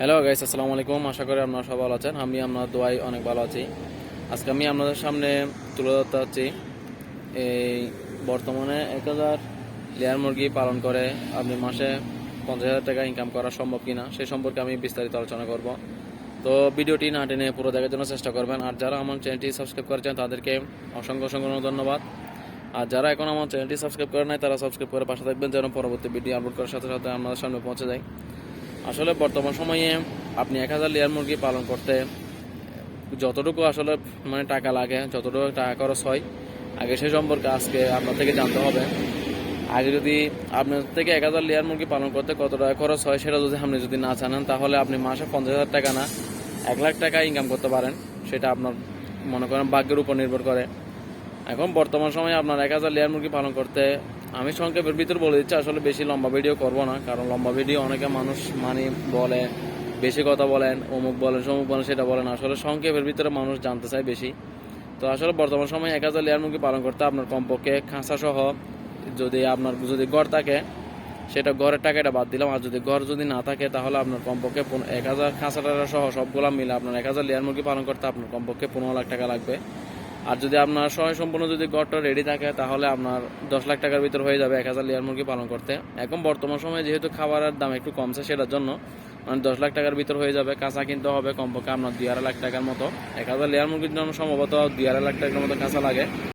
Hello guys আসসালামু আলাইকুম। আশা করি আপনারা সবাই ভালো আছেন। আমি আপনার দোয়াই অনেক ভালো আছি। আজকে আমি আপনাদের সামনে তুলে ধরতে চাচ্ছি এই বর্তমানে এক হাজার লেয়ার মুরগি পালন করে। আপনি মাসে পঞ্চাশ হাজার টাকা ইনকাম করা সম্ভব কিনা সেই সম্পর্কে আমি বিস্তারিত আলোচনা করব। তো ভিডিওটি না টেনে পুরো দেখার জন্য চেষ্টা করবেন। আর যারা আমার চ্যানেলটি সাবস্ক্রাইব করেছেন, তাদেরকে অসংখ্য অসংখ্য ধন্যবাদ। আর যারা এখন আমার চ্যানেলটি সাবস্ক্রাইব করে নাই, তারা সাবস্ক্রাইব করে পাশে থাকবেন, যেন পরবর্তী ভিডিও আপলোড করার সাথে সাথে আপনাদের সামনে পৌঁছে যায়। আসলে বর্তমান সময়ে আপনি এক হাজার লেয়ার মুরগি পালন করতে, যতটুকু আসলে মানে টাকা লাগে, যতটুকু টাকা খরচ হয়, আগে সে সম্পর্কে আজকে আপনার থেকে জানতে হবে। আগে যদি আপনার থেকে এক হাজার লেয়ার মুরগি পালন করতে কত টাকা খরচ হয় সেটা যদি আপনি যদি না জানেন, তাহলে আপনি মাসে পঞ্চাশ হাজার টাকা না, এক লাখ টাকা ইনকাম করতে পারেন। সেটা আপনার মনে করেন ভাগ্যের উপর নির্ভর করে। এখন বর্তমান সময়ে আপনার এক হাজার লেয়ার মুরগি পালন করতে আমি সংক্ষেপের ভিতর বলে দিচ্ছি, আসলে বেশি লম্বা ভিডিও করব না, কারণ লম্বা ভিডিও অনেকে মানুষ মানে বলে, বেশি কথা বলেন, অমুক বলেন, সমুক বলেন, সেটা বলেন আসলে সংক্ষেপের ভিতরে মানুষ জানতে চায় বেশি। তো আসলে বর্তমান সময়ে এক হাজার লেয়ার মুরগি পালন করতে আপনার কমপক্ষে খাঁচা সহ যদি আপনার, যদি ঘর থাকে, সেটা ঘরের টাকাটা বাদ দিলাম। আর যদি ঘর যদি না থাকে, তাহলে আপনার কমপক্ষে এক হাজার খাঁচা টাকা সহ সবগুলা মিলে আপনার এক হাজার লেয়ার মুরগি পালন করতে আপনার কমপক্ষে পনেরো লাখ টাকা লাগবে। আর যদি আপনার সময় সম্পূর্ণ যদি ঘরটা রেডি থাকে, তাহলে আপনার দশ লাখ টাকার ভিতর হয়ে যাবে এক হাজার লেয়ার মুরগি পালন করতে। এখন বর্তমান সময়ে যেহেতু খাবারের দাম একটু কমছে সেটার জন্য মানে দশ লাখ টাকার ভিতর হয়ে যাবে, কাঁচা কিনতে হবে কমপক্ষে আপনার দুই আড়াই লাখ টাকার মতো। এক হাজার লেয়ার মুরগির জন্য সম্ভবত দুই আড়াই লাখ টাকার মতো কাঁচা লাগে।